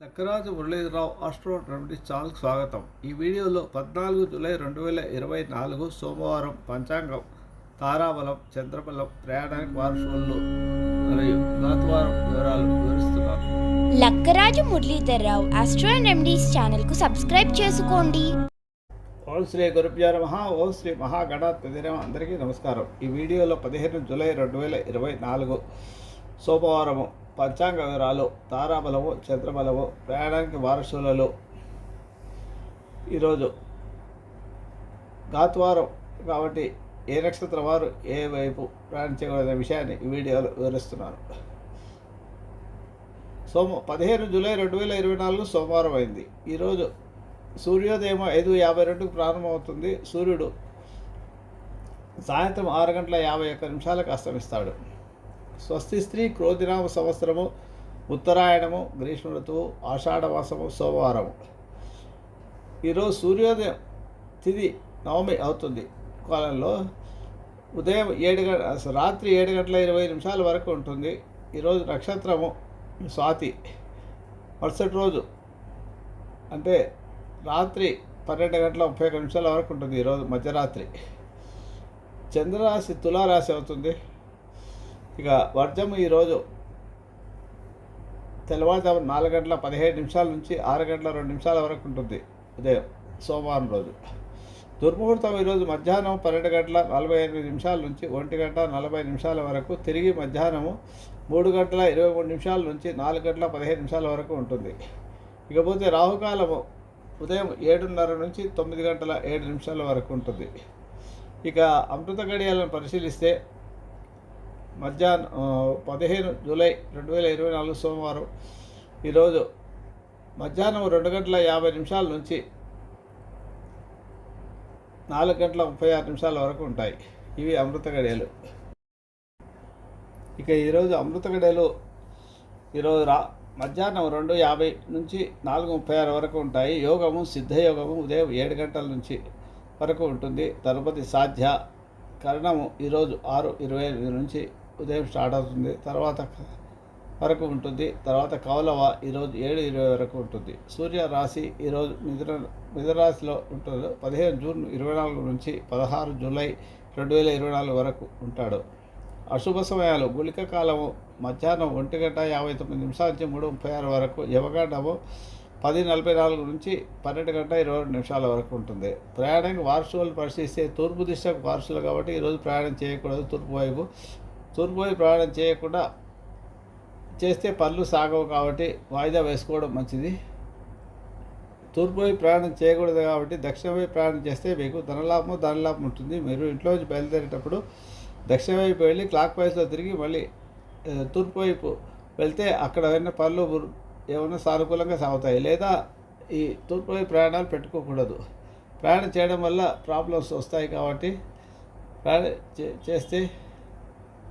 Lakkaraju Muralidhara Rao astro remedies ఛానల్కి స్వాగతం. ఈ వీడియోలో పద్నాలుగు జూలై రెండు వేల ఇరవై నాలుగు సోమవారం పంచాంగం తారాబలం చంద్రబలం ప్రయాణానికి వారసులు మరియు నాతవారం వివరాలు వివరిస్తున్నాను. లక్కరాజు మురళీధర్రావు ఆస్ట్రో రెమెడీస్ ఛానల్కు సబ్స్క్రైబ్ చేసుకోండి. ఓం శ్రీ గురుభ్యో నమ ఓం శ్రీ మహాగణాధిపతి నమః. అందరికీ నమస్కారం. ఈ వీడియోలో పదిహేను జూలై రెండు వేల ఇరవై నాలుగు సోమవారము పంచాంగ వివరాలు తారాబలము చంద్రబలము ప్రయాణానికి వారసులలో. ఈరోజు గాత్వారం కాబట్టి ఏ నక్షత్రం వారు ఏ వైపు ప్రయాణించగలనే విషయాన్ని ఈ వీడియోలో వివరిస్తున్నాను. సోమ పదిహేను జూలై రెండు వేల ఇరవై నాలుగు సోమవారం అయింది. ఈరోజు సూర్యోదయం ఐదు యాభై రెండుకు ప్రారంభమవుతుంది. సూర్యుడు సాయంత్రం ఆరు గంటల యాభై ఒక్క నిమిషాలకు అస్తమిస్తాడు. స్వస్తి స్త్రీ క్రోధినామ సంవత్సరము ఉత్తరాయణము గ్రీష్మ ఋతువు ఆషాఢమాసము సోమవారము. ఈరోజు సూర్యోదయం తిది నవమి అవుతుంది. కాలంలో ఉదయం ఏడు గంట రాత్రి ఏడు గంటల ఇరవై నిమిషాల వరకు ఉంటుంది. ఈరోజు నక్షత్రము స్వాతి. మరుసటి రోజు అంటే రాత్రి పన్నెండు గంటల ముప్పై ఒక నిమిషాల వరకు ఉంటుంది ఈరోజు మధ్యరాత్రి. చంద్రరాశి తులారాశి అవుతుంది. ఇక వర్జము ఈరోజు తెల్లవారుజాము నాలుగు గంటల పదిహేడు నిమిషాల నుంచి ఆరు గంటల రెండు నిమిషాల వరకు ఉంటుంది. ఉదయం సోమవారం రోజు. దుర్ముహూర్తం ఈరోజు మధ్యాహ్నం పన్నెండు గంటల నలభై ఎనిమిది నిమిషాల నుంచి ఒంటి గంట నలభై నిమిషాల వరకు తిరిగి మధ్యాహ్నము మూడు గంటల ఇరవై మూడు నిమిషాల నుంచి నాలుగు గంటల పదిహేను నిమిషాల వరకు ఉంటుంది. ఇకపోతే రాహుకాలము ఉదయం ఏడున్నర నుంచి తొమ్మిది గంటల ఏడు నిమిషాల వరకు ఉంటుంది. ఇక అమృత గడియాలను పరిశీలిస్తే మధ్యాహ్నం పదిహేను జూలై రెండు వేల ఇరవై నాలుగు సోమవారం ఈరోజు మధ్యాహ్నం రెండు గంటల యాభై నిమిషాల నుంచి నాలుగు గంటల ముప్పై ఆరు నిమిషాల వరకు ఉంటాయి ఇవి అమృత గడియలు. ఇక ఈరోజు అమృత గడియలు ఈరోజు రా మధ్యాహ్నం రెండు యాభై నుంచి నాలుగు ముప్పై ఆరు వరకు ఉంటాయి. యోగము సిద్ధయోగము ఉదయం ఏడు గంటల నుంచి వరకు ఉంటుంది. తరుపతి సాధ్య కరణము ఈరోజు ఆరు ఇరవై ఎనిమిది నుంచి ఉదయం స్టార్ట్ అవుతుంది తర్వాత వరకు ఉంటుంది తర్వాత కౌలవ ఈరోజు ఏడు ఇరవై వరకు ఉంటుంది. సూర్య రాశి ఈరోజు మిథున మిథునరాశిలో ఉంటుంది. పదిహేను జూన్ ఇరవై నాలుగు నుంచి పదహారు జూలై రెండు వేల ఇరవై నాలుగు వరకు ఉంటాడు. అశుభ సమయాలు గుళిక కాలము మధ్యాహ్నం ఒంటి గంట యాభై తొమ్మిది నిమిషాల నుంచి మూడు ముప్పై ఆరు వరకు యవగండము పది నలభై నాలుగు నుంచి పన్నెండు గంట ఇరవై రెండు నిమిషాల వరకు ఉంటుంది. ప్రయాణానికి వారసులు పరిశీలిస్తే తూర్పు దిశకు వారసులు కాబట్టి ఈరోజు ప్రయాణం చేయకూడదు. తూర్పు వైపు తూర్పుపోయి ప్రయాణం చేయకుండా చేస్తే పనులు సాగవు కాబట్టి వాయిదా వేసుకోవడం మంచిది. తూర్పుపోయి ప్రయాణం చేయకూడదు కాబట్టి దక్షిణమై ప్రయాణం చేస్తే మీకు ధనలాభం ధనలాభం ఉంటుంది. మీరు ఇంట్లో నుంచి బయలుదేరేటప్పుడు దక్షిణ వైపు వెళ్ళి క్లాక్ వైజ్లో తిరిగి మళ్ళీ తూర్పు వైపు వెళ్తే అక్కడ ఏమైనా పనులు ఏమైనా సానుకూలంగా సాగుతాయి లేదా ఈ తూర్పు వైపు ప్రయాణాలు పెట్టుకోకూడదు. ప్రయాణం చేయడం వల్ల ప్రాబ్లమ్స్ వస్తాయి కాబట్టి ప్రయాణం చే- చేస్తే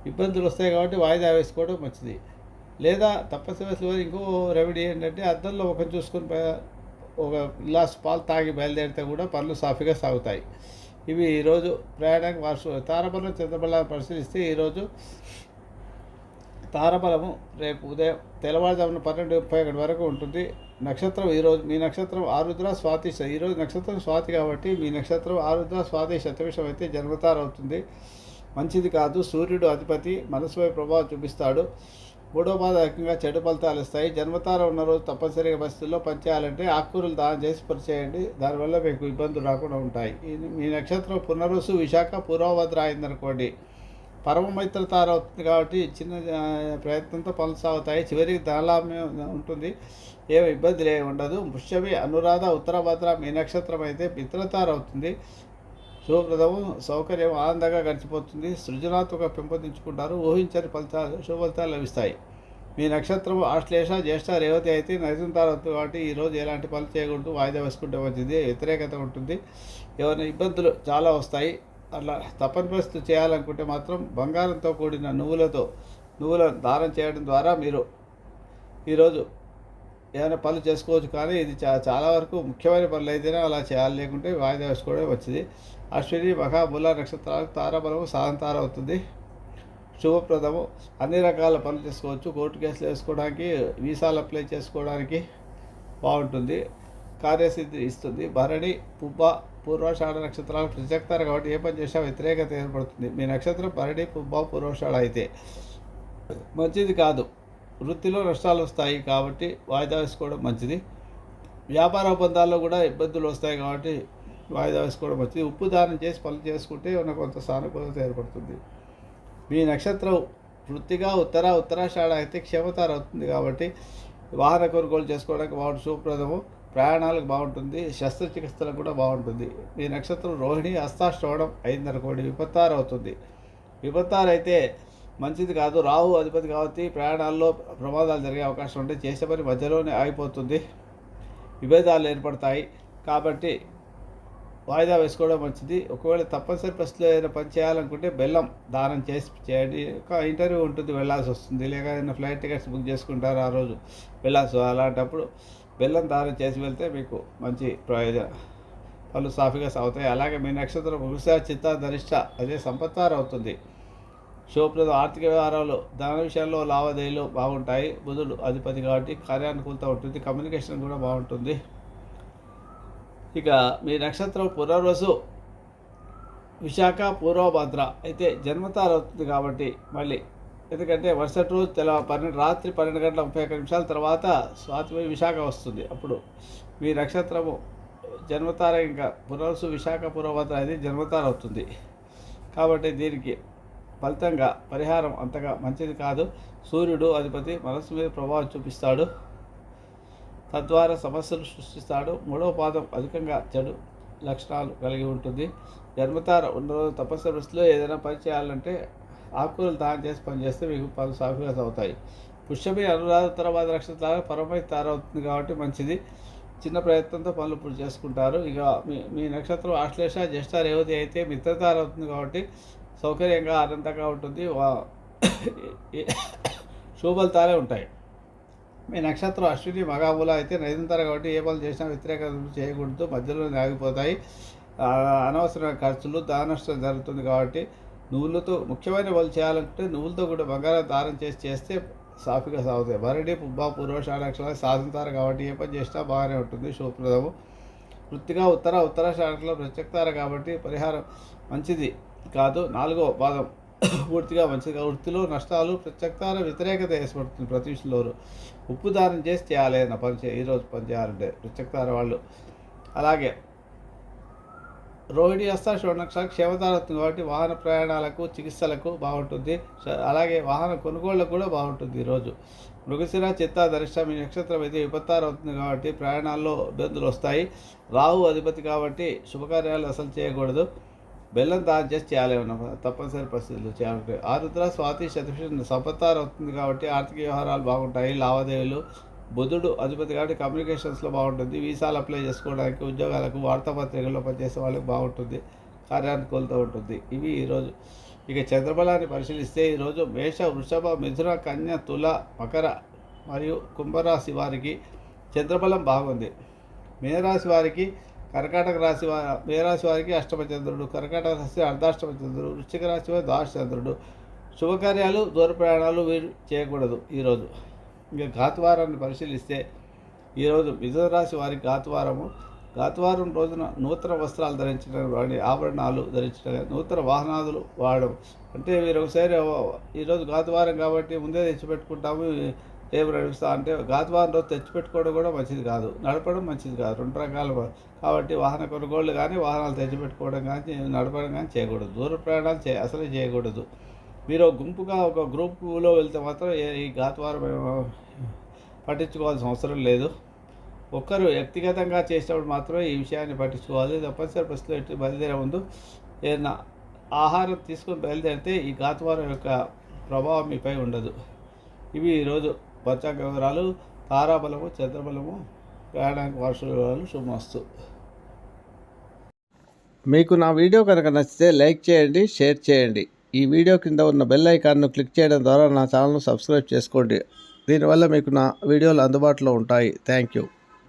ఇబ్బందులు వస్తాయి కాబట్టి వాయిదా వేసుకోవడం మంచిది. లేదా తప్పనిసరిగా ఇంకో రెమెడీ ఏంటంటే అద్దంలో ఒక చూసుకొని ఒక గ్లాస్ పాలు తాగి బయలుదేరితే కూడా పనులు సాఫీగా సాగుతాయి. ఇవి ఈరోజు ప్రయాణానికి వార్ష తారబలం చంద్రబలాన్ని పరిశీలిస్తే ఈరోజు తారబలము రేపు ఉదయం తెల్లవారుజామున పన్నెండు ముప్పై ఒకటి వరకు ఉంటుంది. నక్షత్రం ఈరోజు మీ నక్షత్రం ఆరుద్ర స్వాతి ఈరోజు నక్షత్రం స్వాతి కాబట్టి మీ నక్షత్రం ఆరుద్ర స్వాతి శతవిషం అయితే జన్మతారవుతుంది అవుతుంది. మంచిది కాదు. సూర్యుడు అధిపతి మనసుపై ప్రభావం చూపిస్తాడు. మూడో పాదకంగా చెడు ఫలితాలు ఇస్తాయి. జన్మతారం ఉన్న రోజు తప్పనిసరిగా పరిస్థితుల్లో పనిచేయాలంటే ఆకుకూరలు దానం చేసి పరిచేయండి. దానివల్ల మీకు ఇబ్బందులు రాకుండా ఉంటాయి. మీ నక్షత్రం పునరుసు విశాఖ పూర్వభద్ర అయిందనుకోండి. పరమమైత్ర తారవుతుంది తార అవుతుంది కాబట్టి చిన్న ప్రయత్నంతో పనులు సాగుతాయి. చివరికి ధనలాభమే ఉంటుంది. ఏమి ఇబ్బంది లే ఉండదు. పుష్యమి అనురాధ ఉత్తరభద్ర మీ నక్షత్రం అయితే మిత్రతార అవుతుంది. శుభప్రదము. సౌకర్యం ఆనందంగా గడిచిపోతుంది. సృజనాత్మక పెంపొందించుకుంటారు. ఊహించని ఫలితాలు శుభఫలితాలు లభిస్తాయి. మీ నక్షత్రం ఆశ్లేష జ్యేష్ఠ రేవతి అయితే నైజంతార అవుతుంది కాబట్టి ఈరోజు ఎలాంటి పనులు చేయకూడదు వాయిదా వేసుకుంటే మంచిది. వ్యతిరేకత ఉంటుంది. ఏమైనా ఇబ్బందులు చాలా వస్తాయి. అట్లా తప్పని పరిస్థితి చేయాలనుకుంటే మాత్రం బంగారంతో కూడిన నువ్వులతో నువ్వుల దానం చేయడం ద్వారా మీరు ఈరోజు ఏమైనా పనులు చేసుకోవచ్చు కానీ ఇది చా చాలా వరకు ముఖ్యమైన పనులు అయితేనే అలా చేయాలి. లేకుంటే వాయిదా వేసుకోవడం వచ్చింది అశ్విని మహాబుల నక్షత్రాలకు తారాబలము సాధంతార అవుతుంది. శుభప్రదము. అన్ని రకాల పనులు చేసుకోవచ్చు. కోర్టు కేసులు వేసుకోవడానికి వీసాలు అప్లై చేసుకోవడానికి బాగుంటుంది. కార్యసిద్ధి ఇస్తుంది. భరణి పుబ్బ పూర్వాషాఢ నక్షత్రాలు ప్రత్యక్తారు కాబట్టి ఏ పని చేసినా వ్యతిరేకత ఏర్పడుతుంది. మీ నక్షత్రం భరణి పుబ్బ పూర్వాషాఢ అయితే. మంచిది కాదు. వృత్తిలో నష్టాలు వస్తాయి కాబట్టి వాయిదా వేసుకోవడం మంచిది. వ్యాపార ఒప్పందాల్లో కూడా ఇబ్బందులు వస్తాయి కాబట్టి వాయిదా వేసుకోవడం మంచిది. ఉప్పు దానం చేసి పనులు చేసుకుంటే ఉన్న కొంత సానుకూలత ఏర్పడుతుంది. మీ నక్షత్రం వృత్తిగా ఉత్తర ఉత్తరాషాఢ అయితే క్షమతార అవుతుంది కాబట్టి వాహన కొనుగోలు చేసుకోవడానికి బాగుంటుంది. శుభప్రదము. ప్రయాణాలకు బాగుంటుంది. శస్త్రచికిత్సలకు కూడా బాగుంటుంది. మీ నక్షత్రం రోహిణి హస్తాశ్రవణం అయిందనుకోండి విపత్తారు అవుతుంది విపత్తారు అయితే మంచిది కాదు. రాహు అధిపతి కాబట్టి ప్రయాణాల్లో ప్రమాదాలు జరిగే అవకాశం ఉంటే చేసే పని మధ్యలోనే ఆగిపోతుంది. విభేదాలు ఏర్పడతాయి. కాబట్టి వాయిదా వేసుకోవడం మంచిది. ఒకవేళ తప్పనిసరి పరిస్థితిలో ఏదైనా పని చేయాలనుకుంటే బెల్లం దానం చేసి చేయండి. ఒక ఇంటర్వ్యూ ఉంటుంది వెళ్ళాల్సి వస్తుంది. లేక ఏదైనా ఫ్లైట్ టికెట్స్ బుక్ చేసుకుంటారు ఆ రోజు వెళ్ళాల్సి అలాంటప్పుడు బెల్లం దానం చేసి వెళ్తే మీకు మంచి ప్రయోజనం. పనులు సాఫీగా సాగుతాయి. అలాగే మీ నక్షత్రం వృష చిత్త ధనిష్ట అదే సంపత్తారు అవుతుంది శుభప్రదం ఆర్థిక వ్యవహారాలు ధన విషయాల్లో లావాదేవీలు బాగుంటాయి. బుధుడు అధిపతి కాబట్టి కార్యానుకూలత ఉంటుంది. కమ్యూనికేషన్ కూడా బాగుంటుంది. ఇక మీ నక్షత్రం పునర్వసు. విశాఖ పూర్వభద్ర. అయితే జన్మతార అవుతుంది కాబట్టి మళ్ళీ. ఎందుకంటే వరుసటి రోజు తెల పన్నెండు రాత్రి పన్నెండు గంటల ముప్పై ఒక్క నిమిషాల తర్వాత స్వాతి విశాఖ వస్తుంది. అప్పుడు మీ నక్షత్రము జన్మతార ఇంకా పునర్వసు విశాఖ పూర్వభద్ర అనేది జన్మతార అవుతుంది కాబట్టి దీనికి ఫలితంగా పరిహారం అంతగా మంచిది కాదు. సూర్యుడు అధిపతి మనస్సు మీద ప్రభావం చూపిస్తాడు. తద్వారా సమస్యలు సృష్టిస్తాడు. మూడవ పాదం అధికంగా చెడు లక్షణాలు కలిగి ఉంటుంది. జన్మతార ఉన్న రోజు తపస్సు వృష్టిలో ఏదైనా పని చేయాలంటే ఆకుకూరలు దానం చేసి పని చేస్తే మీకు పలు సాఫీగా అవుతాయి పుష్యమి అనురాధ తర్వాత నక్షత్రాల పరమై తయారవుతుంది కాబట్టి మంచిది. చిన్న ప్రయత్నంతో పనులు ఇప్పుడు చేసుకుంటారు. ఇక మీ మీ నక్షత్రం ఆశ్లేష జ్యేష్ఠ రేవతి అయితే మిత్రతార అవుతుంది కాబట్టి సౌకర్యంగా ఆనందంగా ఉంటుంది. వా- ఉంటాయి. మీ నక్షత్రం అశ్విని మగాముల అయితే నిరంతరం కాబట్టి ఏ పనులు చేసినా వ్యతిరేకత చేయకూడదు. మధ్యలో ఆగిపోతాయి. అనవసరమైన ఖర్చులు దానష్టం జరుగుతుంది కాబట్టి నువ్వులతో ముఖ్యమైన పనులు చేయాలంటే నువ్వులతో కూడా బంగారం దానం చేసి చేస్తే సాఫీగా సాగుతాయి. భరణి పుబ్బ పూర్వషాఢాక్షరాలు సాధించారు కాబట్టి ఏ పని చేసినా బాగానే ఉంటుంది. శుభప్రదము. వృత్తిగా ఉత్తర ఉత్తరాషాఢంలో ప్రత్యక్తారు కాబట్టి పరిహారం మంచిది. కాదు నాలుగో భాగం. పూర్తిగా మంచిగా వృత్తిలో నష్టాలు ప్రత్యక్తాల వ్యతిరేకత ఏర్పడుతుంది ప్రతి విషయంలోనూ. ఉప్పు దానం చేసి చేయాలి నా పని చే ఈరోజు పని చేయాలంటే ప్రత్యక్తార వాళ్ళు. అలాగే రోహిణి హస్త షోడనక్ష క్షేమతారత్వం కాబట్టి వాహన ప్రయాణాలకు చికిత్సలకు బాగుంటుంది. అలాగే వాహన కొనుగోళ్ళకు కూడా బాగుంటుంది ఈరోజు మృగశిర చిత్త ధరిష్ట మీ నక్షత్రం అయితే విపత్తారు అవుతుంది కాబట్టి ప్రయాణాల్లో ఇబ్బందులు వస్తాయి. రాహు అధిపతి కాబట్టి శుభకార్యాలు అసలు చేయకూడదు. బెల్లం దానం చేసి చేయాలి తప్పనిసరి పరిస్థితులు చేయాలంటే. ఆరుద్ర స్వాతి చతుర్షి సంపత్తారు అవుతుంది కాబట్టి ఆర్థిక వ్యవహారాలు బాగుంటాయి లావాదేవీలు బుధుడు అధిపతి కాబట్టి కమ్యూనికేషన్స్లో బాగుంటుంది వీసాలు అప్లై చేసుకోవడానికి ఉద్యోగాలకు వార్తాపత్రికల్లో పనిచేసే వాళ్ళకి బాగుంటుంది కార్యానుకూలత ఉంటుంది. ఇవి ఈరోజు ఇక చంద్రబలాన్ని పరిశీలిస్తే ఈరోజు మేష వృషభ మిథున కన్య తుల మకర మరియు కుంభరాశి వారికి చంద్రబలం బాగుంది. మీనరాశి వారికి కర్కాటక రాశి వారి మేరాశి వారికి అష్టమచంద్రుడు కర్కాటక రాశి అర్ధాష్టమచంద్రుడు వృశ్చిక రాశి వారి దాశచంద్రుడు శుభకార్యాలు దూర ప్రయాణాలు వీరు చేయకూడదు ఈరోజు. ఇక ఘాతువారాన్ని పరిశీలిస్తే ఈరోజు మిథున రాశి వారి ఘాతువారము ఘాతువారం రోజున నూతన వస్త్రాలు ధరించడం వాడి ఆభరణాలు ధరించడం నూతన వాహనాదులు వాడడం. అంటే మీరు ఒకసారి ఈరోజు ఘాతువారం కాబట్టి ముందే తెచ్చిపెట్టుకుంటాము. రేపు నడుస్తా అంటే ఘాతువారం రోజు తెచ్చిపెట్టుకోవడం కూడా మంచిది కాదు. నడపడం మంచిది కాదు. రెండు రకాలు కాబట్టి వాహన కొనుగోళ్ళు కానీ వాహనాలు తెచ్చిపెట్టుకోవడం కానీ నడపడం కానీ చేయకూడదు. దూర ప్రయాణాలు చే అసలే చేయకూడదు. మీరు గుంపుగా ఒక గ్రూపులో వెళ్తే మాత్రం ఏ- ఈ ఘాతువారం పట్టించుకోవాల్సిన అవసరం లేదు. ఒక్కరు వ్యక్తిగతంగా చేసినప్పుడు మాత్రమే ఈ విషయాన్ని పట్టించుకోవాలి. తప్పనిసరి బస్సులో ఎట్టి బయలుదేరే ముందు ఏదైనా ఆహారం తీసుకొని బయలుదేరితే ఈ ఘాతువారం యొక్క ప్రభావం మీపై ఉండదు. ఇవి ఈరోజు పంచాంగ వివరాలు తారాబలము చంద్రబలము ప్రయాణానికి వర్ష వివరాలు శుభమస్తు. మీకు నా వీడియో కనుక నచ్చితే లైక్ చేయండి షేర్ చేయండి. ఈ వీడియో కింద ఉన్న బెల్ ఐకాన్ను క్లిక్ చేయడం ద్వారా నా ఛానల్ను సబ్స్క్రైబ్ చేసుకోండి. దీనివల్ల మీకు నా వీడియోలు అందుబాటులో ఉంటాయి. Thank you.